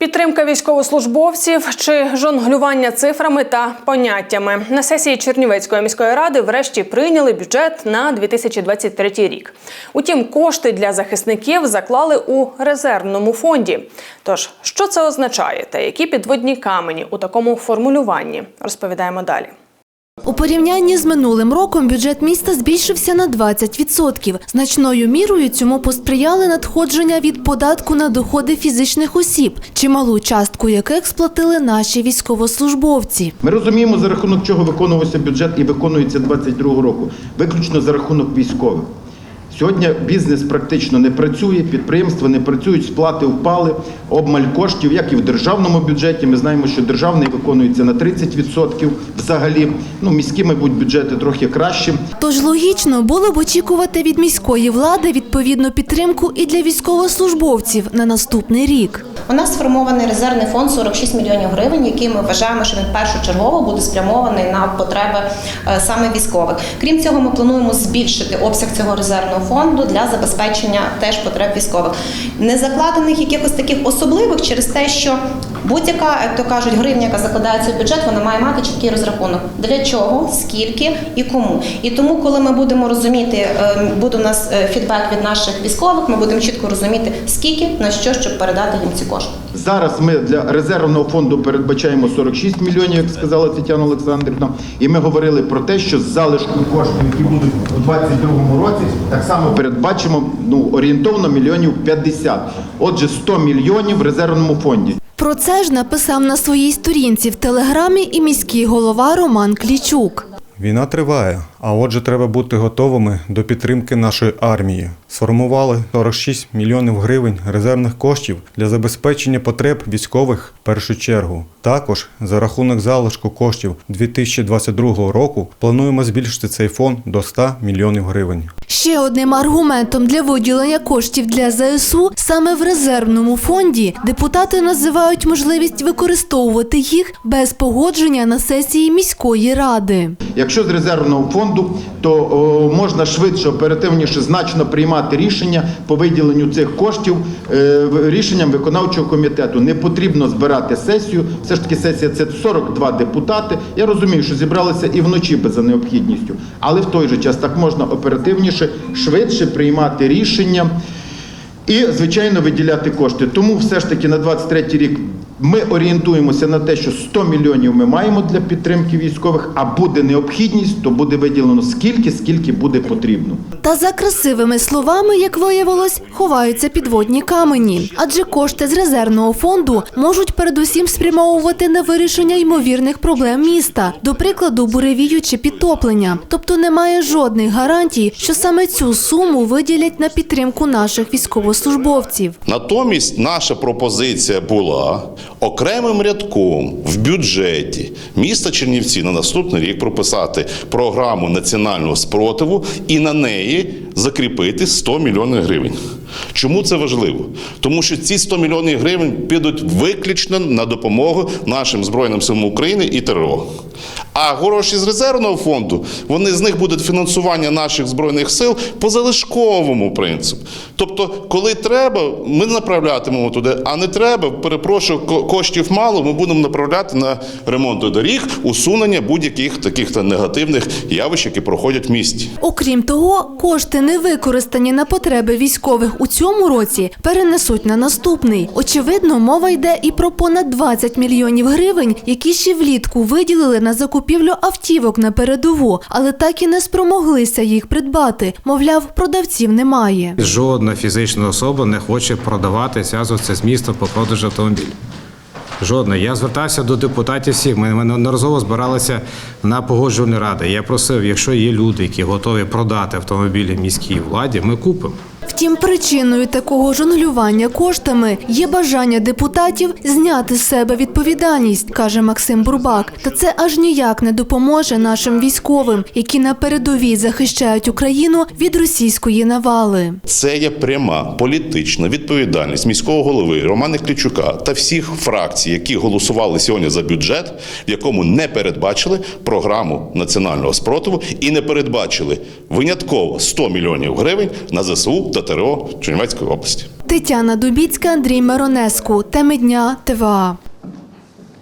Підтримка військовослужбовців чи жонглювання цифрами та поняттями на сесії Чернівецької міської ради врешті прийняли бюджет на 2023 рік. Утім, кошти для захисників заклали у резервному фонді. Тож, що це означає та які підводні камені у такому формулюванні, розповідаємо далі. У порівнянні з минулим роком бюджет міста збільшився на 20%. Значною мірою цьому посприяли надходження від податку на доходи фізичних осіб, чималу частку яких сплатили наші військовослужбовці. Ми розуміємо, за рахунок чого виконувався бюджет і виконується 22 року, виключно за рахунок військових. Сьогодні бізнес практично не працює, підприємства не працюють, сплати впали, обмаль коштів, як і в державному бюджеті. Ми знаємо, що державний виконується на 30% взагалі. Ну, міські, мабуть, бюджети трохи краще. Тож логічно було б очікувати від міської влади відповідну підтримку і для військовослужбовців на наступний рік. У нас сформований резервний фонд 46 мільйонів гривень, який ми вважаємо, що він першочергово буде спрямований на потреби е, саме військових. Крім цього, ми плануємо збільшити обсяг цього резервного фонду для забезпечення теж потреб військових. Не закладених якихось таких особливих через те, що будь-яка, як то кажуть, гривня, яка закладається в бюджет, вона має мати чіткий розрахунок. Для чого, скільки і кому. І тому, коли ми будемо розуміти, е, буде у нас е, фідбек від наших військових, ми будемо чітко розуміти, скільки на що, щоб передати їм ці кошти. Зараз ми для резервного фонду передбачаємо 46 мільйонів, як сказала Тетяна Олександрівна. І ми говорили про те, що з залишком коштів, які будуть у 2022 році, так само передбачимо ну, орієнтовно мільйонів 50. Отже, 100 мільйонів в резервному фонді. Про це ж написав на своїй сторінці в телеграмі і міський голова Роман Клічук. Війна триває, а отже, треба бути готовими до підтримки нашої армії. Сформували 46 мільйонів гривень резервних коштів для забезпечення потреб військових в першу чергу. Також за рахунок залишку коштів 2022 року плануємо збільшити цей фонд до 100 мільйонів гривень. Ще одним аргументом для виділення коштів для ЗСУ саме в резервному фонді депутати називають можливість використовувати їх без погодження на сесії міської ради. Якщо з резервного фонду, то о, можна швидше, оперативніше, значно приймати рішення по виділенню цих коштів е, рішенням виконавчого комітету. Не потрібно збирати сесію. Все ж таки, сесія це 42 депутати. Я розумію, що зібралися і вночі без за необхідністю, але в той же час так можна оперативніше, швидше приймати рішення. І, звичайно, виділяти кошти. Тому все ж таки на 23 рік ми орієнтуємося на те, що 100 мільйонів ми маємо для підтримки військових, а буде необхідність, то буде виділено скільки, скільки буде потрібно. Та за красивими словами, як виявилось, ховаються підводні камені. Адже кошти з резервного фонду можуть передусім спрямовувати на вирішення ймовірних проблем міста, до прикладу, буревію чи підтоплення. Тобто немає жодних гарантій, що саме цю суму виділять на підтримку наших військовослужбовців. Натомість наша пропозиція була окремим рядком в бюджеті міста Чернівці на наступний рік прописати програму національного спротиву і на неї закріпити 100 мільйонів гривень. Чому це важливо? Тому що ці 100 мільйонів гривень підуть виключно на допомогу нашим Збройним силам України і ТРО. А гроші з резервного фонду, вони з них будуть фінансування наших збройних сил по залишковому принципу. Тобто, коли треба, ми направлятимемо туди, а не треба, перепрошую, ко- коштів мало, ми будемо направляти на ремонт доріг, усунення будь-яких таких та негативних явищ, які проходять в місті. Окрім того, кошти, не використані на потреби військових у цьому році, перенесуть на наступний. Очевидно, мова йде і про понад 20 мільйонів гривень, які ще влітку виділили на закупівлю автівок на передову, але так і не спромоглися їх придбати. Мовляв, продавців немає. Жодна фізична особа не хоче продавати, зв'язуватися з містом по продажу автомобілів. Жодна. Я звертався до депутатів всіх. Ми ми неодноразово збиралися на погоджувальні ради. Я просив, якщо є люди, які готові продати автомобілі міській владі, ми купимо. Втім, причиною такого жонглювання коштами є бажання депутатів зняти з себе відповідальність, каже Максим Бурбак. Та це аж ніяк не допоможе нашим військовим, які на передовій захищають Україну від російської навали. Це є пряма політична відповідальність міського голови Романа Клічука та всіх фракцій, які голосували сьогодні за бюджет, в якому не передбачили програму національного спротиву і не передбачили винятково 100 мільйонів гривень на ЗСУ та ТРО Чернівецької області. Тетяна Дубіцька, Андрій Маронеску. Теми дня ТВА.